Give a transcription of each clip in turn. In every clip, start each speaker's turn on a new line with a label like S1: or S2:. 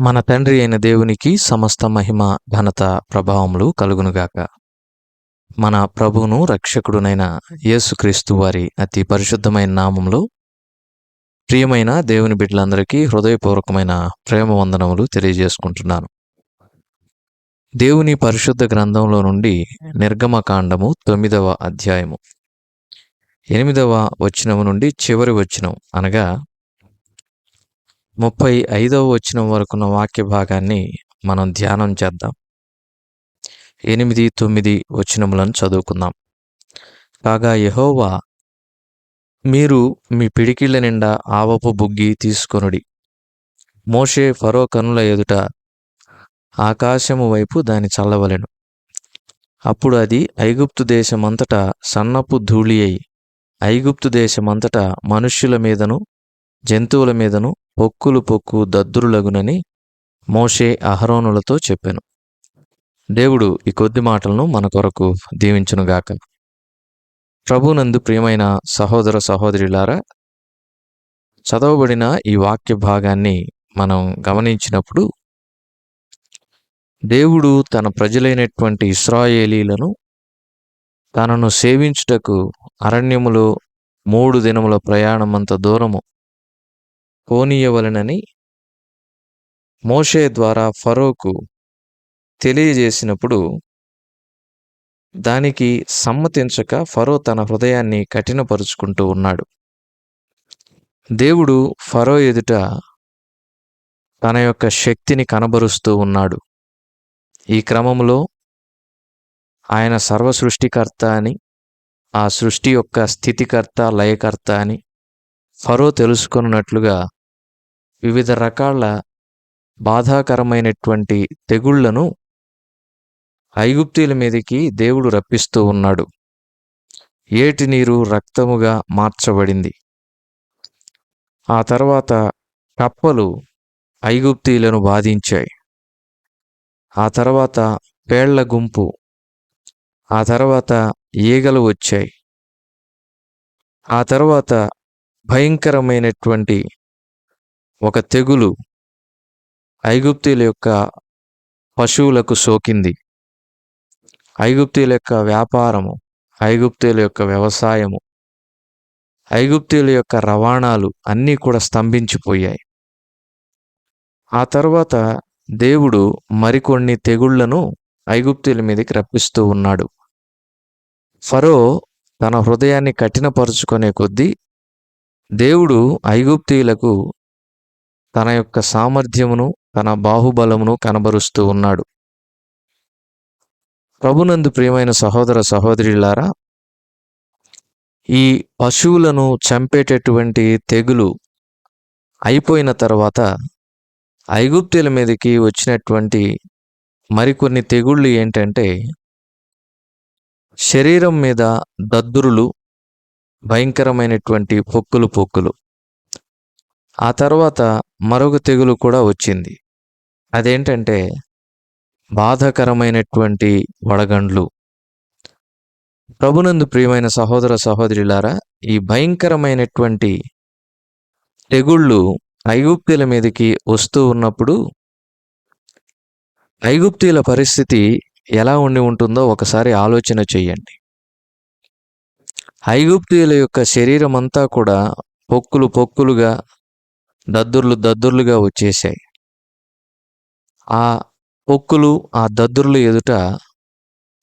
S1: మన తండ్రి అయిన దేవునికి సమస్త మహిమ ఘనత ప్రభావములు కలుగునుగాక. మన ప్రభువును రక్షకుడునైన యేసుక్రీస్తు వారి అతి పరిశుద్ధమైన నామంలో ప్రియమైన దేవుని బిడ్డలందరికీ హృదయపూర్వకమైన ప్రేమ వందనములు తెలియజేసుకుంటున్నాను. దేవుని పరిశుద్ధ గ్రంథంలో నుండి నిర్గమకాండము తొమ్మిదవ అధ్యాయము. ఎనిమిదవ వచనము నుండి చివరి వచనం అనగా ముప్పై ఐదవ వచనం వరకున్న వాక్య భాగాన్ని మనం ధ్యానం చేద్దాం. ఎనిమిది తొమ్మిది వచనములను చదువుకుందాం. కాగా యహోవా మీరు మీ పిడికిళ్ళ నిండా ఆవపు బుగ్గి తీసుకొనుడి. మోషే ఫరో కనుల ఎదుట ఆకాశము వైపు దాని చల్లవలెను. అప్పుడు అది ఐగుప్తు దేశమంతటా సన్నపు ధూళి అయి ఐగుప్తు దేశమంతటా మనుష్యుల మీదను జంతువుల మీదను పొక్కులు పొక్కు దద్దురులగునని మోషే అహరోనులతో చెప్పాను. దేవుడు ఈ కొద్ది మాటలను మన కొరకు దీవించునుగాక. ప్రభునందు ప్రియమైన సహోదర సహోదరులారా చదవబడిన ఈ వాక్య భాగాన్ని మనం గమనించినప్పుడు దేవుడు తన ప్రజలైనటువంటి ఇస్రాయేలీలను తనను సేవించుటకు అరణ్యములో మూడు దినముల ప్రయాణమంత దూరము పోనీయవలనని మోషే ద్వారా ఫరోకు తెలియజేసినప్పుడు దానికి సమ్మతించక ఫరో తన హృదయాన్ని కఠినపరుచుకుంటూ ఉన్నాడు. దేవుడు ఫరో ఎదుట తన యొక్క శక్తిని కనబరుస్తూ ఉన్నాడు. ఈ క్రమంలో ఆయన సర్వ సృష్టికర్త అని ఆ సృష్టి యొక్క స్థితికర్త లయకర్త అని ఫరో తెలుసుకున్నట్లుగా వివిధ రకాల బాధాకరమైనటువంటి తెగుళ్ళను ఐగుప్తీల మీదకి దేవుడు రప్పిస్తూ ఉన్నాడు. ఏటి నీరు రక్తముగా మార్చబడింది. ఆ తర్వాత కప్పలు ఐగుప్తీలను బాధించాయి. ఆ తర్వాత పేళ్ళ గుంపు ఆ తర్వాత ఈగలు వచ్చాయి. ఆ తర్వాత భయంకరమైనటువంటి ఒక తెగులు ఐగుప్తీల యొక్క పశువులకు సోకింది. ఐగుప్తీల యొక్క వ్యాపారము ఐగుప్తీల యొక్క వ్యవసాయము ఐగుప్తీల యొక్క రవాణాలు అన్నీ కూడా స్తంభించిపోయాయి. ఆ తర్వాత దేవుడు మరికొన్ని తెగుళ్ళను ఐగుప్తీల మీదకి రప్పిస్తూ ఉన్నాడు. ఫరో తన హృదయాన్ని కఠినపరుచుకునే కొద్దీ దేవుడు ఐగుప్తీయులకు తన యొక్క సామర్థ్యమును తన బాహుబలమును కనబరుస్తూ ఉన్నాడు. ప్రభునందు ప్రియమైన సహోదర సహోదరులారా ఈ పశువులను చంపేటటువంటి తెగులు అయిపోయిన తర్వాత ఐగుప్తుల మీదకి వచ్చినటువంటి మరికొన్ని తెగుళ్ళు ఏంటంటే శరీరం మీద దద్దురులు భయంకరమైనటువంటి పొక్కులు పొక్కులు. ఆ తర్వాత మరొక తెగులు కూడా వచ్చింది. అదేంటంటే బాధకరమైనటువంటి వడగండ్లు. ప్రభునందు ప్రియమైన సహోదర సహోదరులారా ఈ భయంకరమైనటువంటి తెగుళ్ళు ఐగుప్తుల మీదకి వస్తూ ఉన్నప్పుడు ఐగుప్తీల పరిస్థితి ఎలా ఉండి ఉంటుందో ఒకసారి ఆలోచన చెయ్యండి ఐగుప్తీయుల యొక్క శరీరం అంతా కూడా పొక్కులు పొక్కులుగా దద్దుర్లు దద్దుర్లుగా వచ్చేసాయి ఆ పొక్కులు ఆ దద్దుర్లు ఎదుట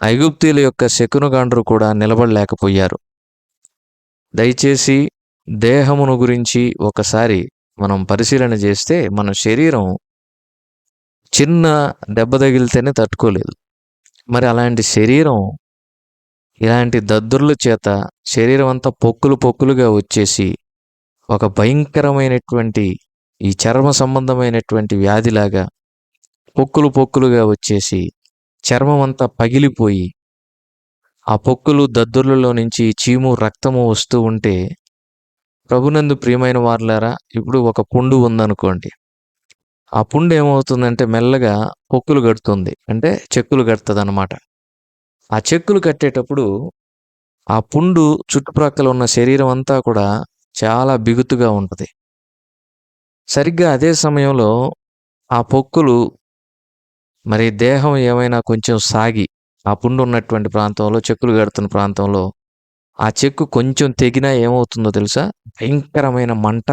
S1: ఐగుప్తీల యొక్క శకునుగాండ్రు కూడా నిలబడలేకపోయారు. దయచేసి దేహమును గురించి ఒకసారి మనం పరిశీలన చేస్తే మన శరీరం చిన్న దెబ్బ తగిలితేనే తట్టుకోలేదు. మరి అలాంటి శరీరం ఇలాంటి దద్దుర్ల చేత శరీరం అంతా పొక్కులు పొక్కులుగా వచ్చేసి ఒక భయంకరమైనటువంటి ఈ చర్మ సంబంధమైనటువంటి వ్యాధిలాగా పొక్కులు పొక్కులుగా వచ్చేసి చర్మం అంతా పగిలిపోయి ఆ పొక్కులు దద్దుర్లలో నుంచి చీము రక్తము వస్తూ ఉంటే ప్రభునందు ప్రియమైన వారులారా ఇప్పుడు ఒక పుండు ఉందనుకోండి. ఆ పుండు ఏమవుతుందంటే మెల్లగా పొక్కులు కడుతుంది. అంటే చెక్కులు కడుతుంది అనమాట ఆ చెక్కులు కట్టేటప్పుడు ఆ పుండు చుట్టుప్రక్కల ఉన్న శరీరం అంతా కూడా చాలా బిగుతుగా ఉంటుంది. సరిగ్గా అదే సమయంలో ఆ పొక్కులు మరి దేహం ఏమైనా కొంచెం సాగి ఆ పుండు ఉన్నటువంటి ప్రాంతంలో చెక్కులు కడుతున్న ప్రాంతంలో ఆ చెక్కు కొంచెం తెగినా ఏమవుతుందో తెలుసా? భయంకరమైన మంట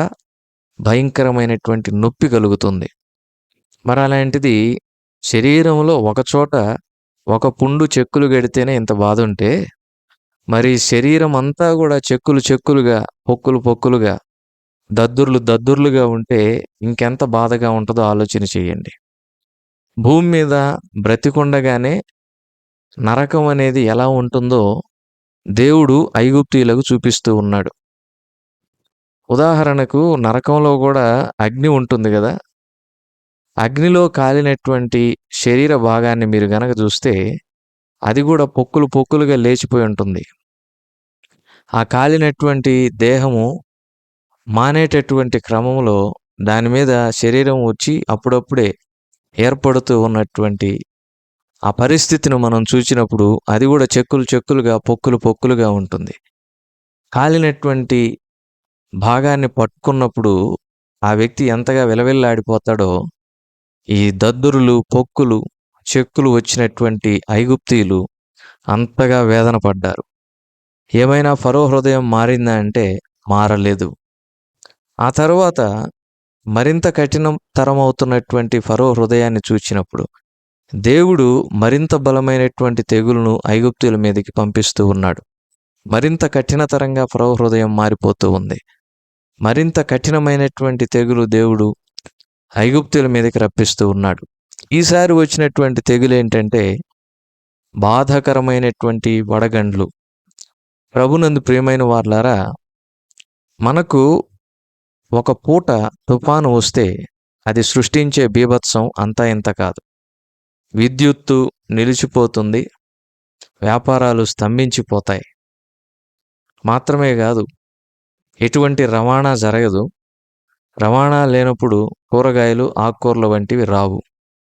S1: భయంకరమైనటువంటి నొప్పి కలుగుతుంది. మరి అలాంటిది శరీరంలో ఒకచోట ఒక పుండు చెక్కులు గడితేనే ఇంత బాధ ఉంటే మరి శరీరం అంతా కూడా చెక్కులు చెక్కులుగా పొక్కులు పొక్కులుగా దద్దుర్లు దద్దుర్లుగా ఉంటే ఇంకెంత బాధగా ఉంటుందో ఆలోచన చేయండి. భూమి మీద బ్రతికుండగానే నరకం అనేది ఎలా ఉంటుందో దేవుడు ఐగుప్తీయులకు చూపిస్తూ ఉన్నాడు. ఉదాహరణకు నరకంలో కూడా అగ్ని ఉంటుంది కదా. అగ్నిలో కాలినటువంటి శరీర భాగాన్ని మీరు గనక చూస్తే అది కూడా పొక్కులు పొక్కులుగా లేచిపోయి ఉంటుంది. ఆ కాలినటువంటి దేహము మానేటటువంటి క్రమంలో దాని మీద శరీరం వచ్చి అప్పుడప్పుడే ఏర్పడుతూ ఉన్నటువంటి ఆ పరిస్థితిని మనం చూసినప్పుడు అది కూడా చెక్కులు చెక్కులుగా పొక్కులు పొక్కులుగా ఉంటుంది. కాలినటువంటి భాగాన్ని పట్టుకున్నప్పుడు ఆ వ్యక్తి ఎంతగా విలవిల్లాడిపోతాడో ఈ దద్దురులు పొక్కులు చెక్కులు వచ్చినటువంటి ఐగుప్తీయులు అంతగా వేదన పడ్డారు. ఏమైనా ఫరో హృదయం మారిందా అంటే మారలేదు. ఆ తరువాత మరింత కఠినతరం అవుతున్నటువంటి ఫరో హృదయాన్ని చూచినప్పుడు దేవుడు మరింత బలమైనటువంటి తెగులను ఐగుప్తుల మీదకి పంపిస్తూ ఉన్నాడు. మరింత కఠినతరంగా ఫరో హృదయం మారిపోతూ ఉంది. మరింత కఠినమైనటువంటి తెగులు దేవుడు ఐగుప్తుల మీదకి రప్పిస్తూ ఉన్నాడు. ఈసారి వచ్చినటువంటి తెగులు ఏంటంటే బాధాకరమైనటువంటి వడగండ్లు. ప్రభునందు ప్రియమైన వార్లారా మనకు ఒక పూట తుఫాను వస్తే అది సృష్టించే బీభత్సం అంతా ఇంత కాదు. విద్యుత్తు నిలిచిపోతుంది వ్యాపారాలు స్తంభించిపోతాయి. మాత్రమే కాదు ఎటువంటి రవాణా జరగదు. రవాణా లేనప్పుడు కూరగాయలు ఆకుకూరలు వంటివి రావు.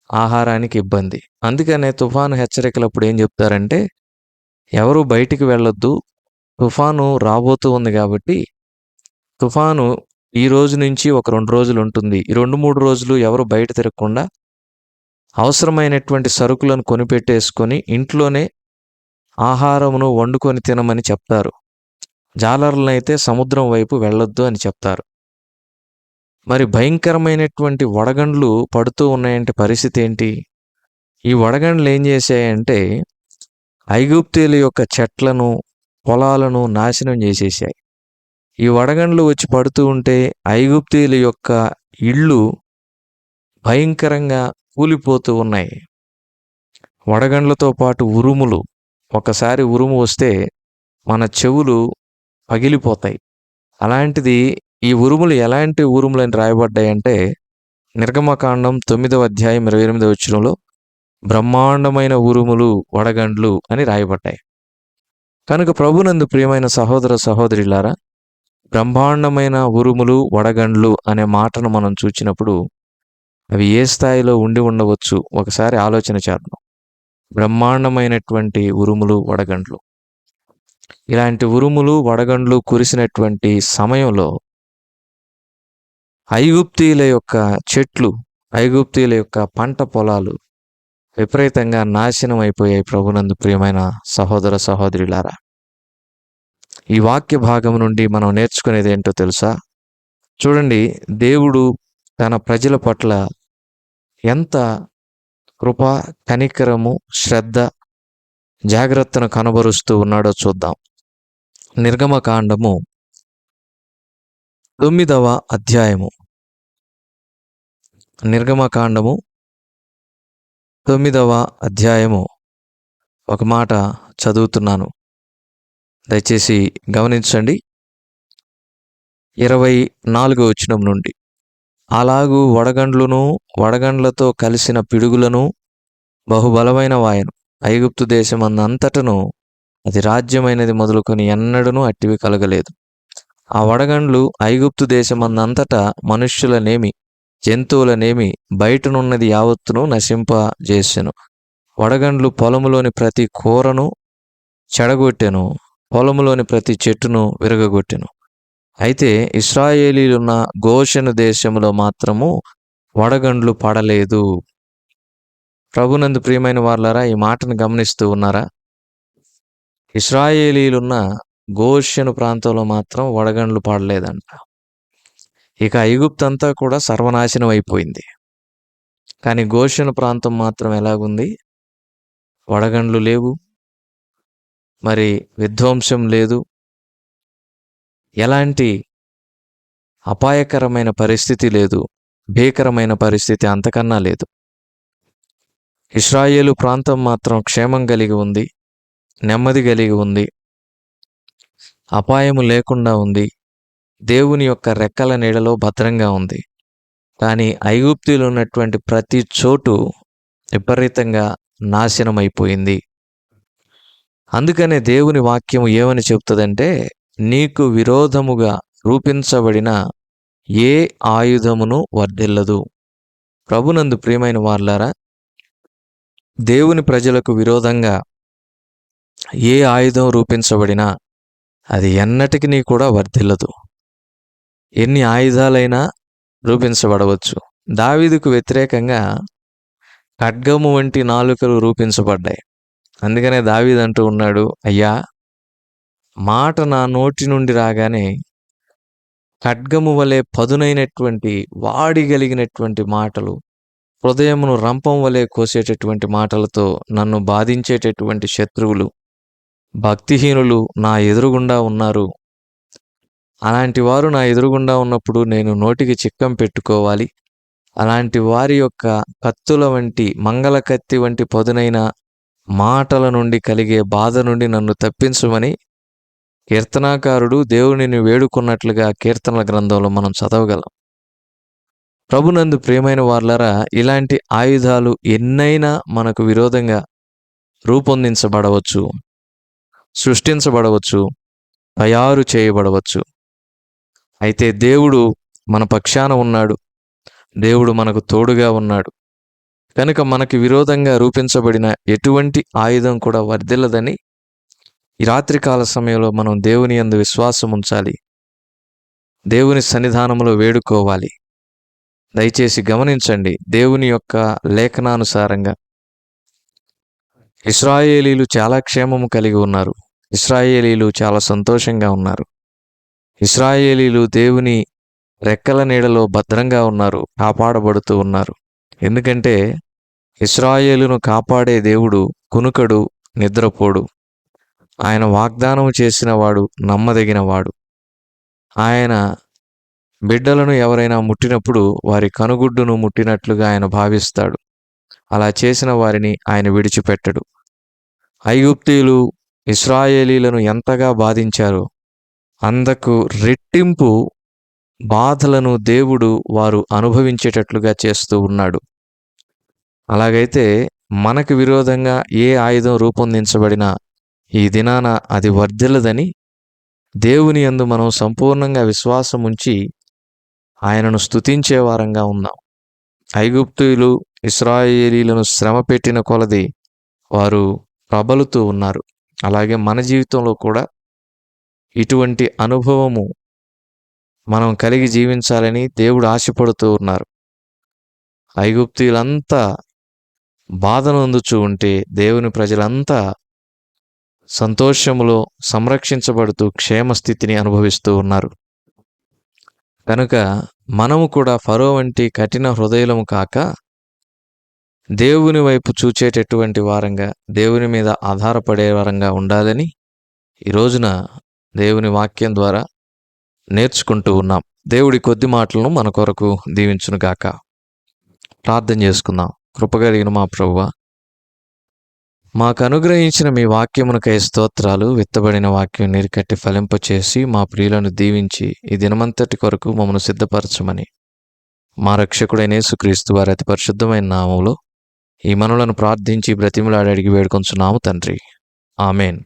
S1: ఆహారానికి ఇబ్బంది. అందుకనే తుఫాను హెచ్చరికలప్పుడు ఏం చెప్తారంటే ఎవరు బయటికి వెళ్ళొద్దు తుఫాను రాబోతూ ఉంది కాబట్టి తుఫాను ఈ రోజు నుంచి ఒక రెండు రోజులు ఉంటుంది. ఈ రెండు మూడు రోజులు ఎవరు బయట తిరగకుండా అవసరమైనటువంటి సరుకులను కొనిపెట్టేసుకొని ఇంట్లోనే ఆహారమును వండుకొని తినమని చెప్తారు. జాలర్లనైతే సముద్రం వైపు వెళ్ళొద్దు అని చెప్తారు. మరి భయంకరమైనటువంటి వడగండ్లు పడుతూ ఉన్నాయంటే పరిస్థితి ఏంటి? ఈ వడగండ్లు ఏం చేశాయంటే ఐగుప్తీయుల యొక్క చెట్లను పొలాలను నాశనం చేసేసాయి. ఈ వడగండ్లు వచ్చి పడుతూ ఉంటే ఐగుప్తీయుల యొక్క ఇళ్ళు భయంకరంగా కూలిపోతూ ఉన్నాయి. వడగండ్లతో పాటు ఉరుములు ఒకసారి ఉరుము వస్తే మన చెవులు పగిలిపోతాయి. అలాంటిది ఈ ఉరుములు ఎలాంటి ఉరుములు అని రాయబడ్డాయంటే నిర్గమకాండం తొమ్మిదవ అధ్యాయం ఇరవై ఎనిమిదవ వచ్చినలో బ్రహ్మాండమైన ఉరుములు వడగండ్లు అని రాయబడ్డాయి. కనుక ప్రభునందు ప్రియమైన సహోదర సహోదరిలారా బ్రహ్మాండమైన ఉరుములు వడగండ్లు అనే మాటను మనం చూచినప్పుడు అవి ఏ స్థాయిలో ఉండి ఉండవచ్చు? ఒకసారి ఆలోచన చేద్దాం. బ్రహ్మాండమైనటువంటి ఉరుములు వడగండ్లు. ఇలాంటి ఉరుములు వడగండ్లు కురిసినటువంటి సమయంలో ఐగుప్తీల యొక్క చెట్లు ఐగుప్తీల యొక్క పంట పొలాలు విపరీతంగా నాశనం అయిపోయాయి ప్రభునందు ప్రియమైన సహోదర సహోదరులారా. ఈ వాక్య భాగం నుండి మనం నేర్చుకునేది ఏంటో తెలుసా? చూడండి దేవుడు తన ప్రజల పట్ల ఎంత కృప కనికరము శ్రద్ధ జాగ్రత్తను కనబరుస్తూ ఉన్నాడో చూద్దాం. నిర్గమకాండము తొమ్మిదవ అధ్యాయము. నిర్గమకాండము తొమ్మిదవ అధ్యాయము. ఒక మాట చదువుతున్నాను. దయచేసి గమనించండి. ఇరవై నాలుగో వచనం నుండి. అలాగూ వడగండ్లును వడగండ్లతో కలిసిన పిడుగులను బహుబలమైన వాయను ఐగుప్తు దేశమందంతటను అది రాజ్యమైనది మొదలుకొని ఎన్నడూనూ అట్టివి కలగలేదు. ఆ వడగండ్లు ఐగుప్తు దేశమందంతటా మనుష్యులనేమి జంతువులనేమి బయటనున్నది యావత్తును నశింపజేసెను. వడగండ్లు పొలములోని ప్రతి కూరను చెడగొట్టెను పొలములోని ప్రతి చెట్టును విరగగొట్టెను. అయితే ఇస్రాయేలీలున్న గోషను దేశంలో మాత్రము వడగండ్లు పడలేదు. ప్రభునందు ప్రియమైన వాళ్ళారా ఈ మాటను గమనిస్తూ ఉన్నారా? ఇస్రాయేలీలున్న గోష్యను ప్రాంతంలో మాత్రం వడగండ్లు పడలేదంట. ఇక ఐగుప్తంతా కూడా సర్వనాశనం అయిపోయింది. కానీ గోషణ ప్రాంతం మాత్రం ఎలాగుంది? వడగండ్లు లేవు. మరి విధ్వంసం లేదు. ఎలాంటి అపాయకరమైన పరిస్థితి లేదు. భీకరమైన పరిస్థితి అంతకన్నా లేదు. ఇస్రాయేలు ప్రాంతం మాత్రం క్షేమం కలిగి ఉంది. నెమ్మది కలిగి ఉంది. అపాయము లేకుండా ఉంది. దేవుని యొక్క రెక్కల నీడలో భద్రంగా ఉంది. కానీ ఐగుప్తిలో ఉన్నటువంటి ప్రతి చోటు విపరీతంగా నాశనమైపోయింది. అందుకనే దేవుని వాక్యం ఏమని చెప్తుందంటే నీకు విరోధముగా రూపించబడిన ఏ ఆయుధమును వర్ధిల్లదు. ప్రభునందు ప్రియమైన వార్లారా దేవుని ప్రజలకు విరోధంగా ఏ ఆయుధం రూపించబడినా అది ఎన్నటికి కూడా వర్ధిల్లదు. ఎన్ని ఆయుధాలైనా రూపించబడవచ్చు. దావీదుకు వ్యతిరేకంగా ఖడ్గము వంటి నాలుకలు రూపించబడ్డాయి. అందుకనే దావీద్ అంటూ ఉన్నాడు అయ్యా మాట నా నోటి నుండి రాగానే ఖడ్గము వలె పదునైనటువంటి వాడి కలిగినటువంటి మాటలు హృదయమును రంపం వలె కోసేటటువంటి మాటలతో నన్ను బాధించేటటువంటి శత్రువులు భక్తిహీనులు నా ఎదురుగుండా ఉన్నారు. అలాంటి వారు నా ఎదురుగుండా ఉన్నప్పుడు నేను నోటికి చిక్కం పెట్టుకోవాలి. అలాంటి వారి యొక్క కత్తుల వంటి మంగళ కత్తి వంటి పదునైన మాటల నుండి కలిగే బాధ నుండి నన్ను తప్పించమని కీర్తనాకారుడు దేవునిని వేడుకున్నట్లుగా కీర్తనల గ్రంథంలో మనం చదవగలం. ప్రభునందు ప్రియమైన వార్లరా ఇలాంటి ఆయుధాలు ఎన్నైనా మనకు విరోధంగా రూపొందించబడవచ్చు. సృష్టించబడవచ్చు తయారు చేయబడవచ్చు. అయితే దేవుడు మన పక్షాన ఉన్నాడు. దేవుడు మనకు తోడుగా ఉన్నాడు. కనుక మనకి విరోధంగా రూపించబడిన ఎటువంటి ఆయుధం కూడా వర్ధిల్లదని ఈ రాత్రికాల సమయంలో మనం దేవుని యందు విశ్వాసం ఉంచాలి. దేవుని సన్నిధానంలో వేడుకోవాలి. దయచేసి గమనించండి దేవుని యొక్క లేఖనానుసారంగా. ఇస్రాయేలీలు చాలా క్షేమము కలిగి ఉన్నారు. ఇస్రాయేలీలు చాలా సంతోషంగా ఉన్నారు. ఇస్రాయేలీలు దేవుని రెక్కల నీడలో భద్రంగా ఉన్నారు కాపాడబడుతూ ఉన్నారు. ఎందుకంటే ఇస్రాయేలును కాపాడే దేవుడు కునుకడు నిద్రపోడు. ఆయన వాగ్దానం చేసినవాడు నమ్మదగినవాడు. ఆయన బిడ్డలను ఎవరైనా ముట్టినప్పుడు వారి కనుగుడ్డును ముట్టినట్లుగా ఆయన భావిస్తాడు. అలా చేసిన వారిని ఆయన విడిచిపెట్టడు. ఐగుప్తీయులు ఇస్రాయేలీలను ఎంతగా బాధించారు అందకు రెట్టింపు బాధలను దేవుడు వారు అనుభవించేటట్లుగా చేస్తూ ఉన్నాడు. అలాగైతే మనకు విరోధంగా ఏ ఆయుధం రూపొందించబడినా ఈ దినాన అది వర్ధిల్లదని దేవుని యందు మనం సంపూర్ణంగా విశ్వాసం ఉంచి ఆయనను స్తుతించే వారంగా ఉన్నాం. ఐగుప్తులు ఇస్రాయేలీలను శ్రమ పెట్టిన కొలది వారు ప్రబలుతూ ఉన్నారు. అలాగే మన జీవితంలో కూడా ఇటువంటి అనుభవము మనం కలిగి జీవించాలని దేవుడు ఆశపడుతూ ఉన్నారు. ఐగుప్తీయులంతా బాధను అందుచూ ఉంటే దేవుని ప్రజలంతా సంతోషములో సంరక్షించబడుతూ క్షేమ స్థితిని అనుభవిస్తూ ఉన్నారు. కనుక మనము కూడా ఫరో వంటి కఠిన హృదయలము కాక దేవుని వైపు చూచేటటువంటి వారంగా దేవుని మీద ఆధారపడే వారంగా ఉండాలని ఈ రోజున దేవుని వాక్యం ద్వారా నేర్చుకుంటూ ఉన్నాం. దేవుడి కొద్ది మాటలను మన కొరకు దీవించునుగాక ప్రార్థన చేసుకుందాం. కృపగలిగిన మా ప్రభువ మాకు అనుగ్రహించిన మీ వాక్యమునకై స్తోత్రాలు విత్తబడిన వాక్యం నీరుకట్టి ఫలింపచేసి మా ప్రియులను దీవించి ఈ దినమంతటి కొరకు మమ్మను సిద్ధపరచమని మా రక్షకుడైన యేసుక్రీస్తు వారి అతి పరిశుద్ధమైన నామంలో ఈ మనులను ప్రార్థించి బ్రతిమలాడి అడిగి వేడుకొంచున్నాము తండ్రి. ఆమెన్.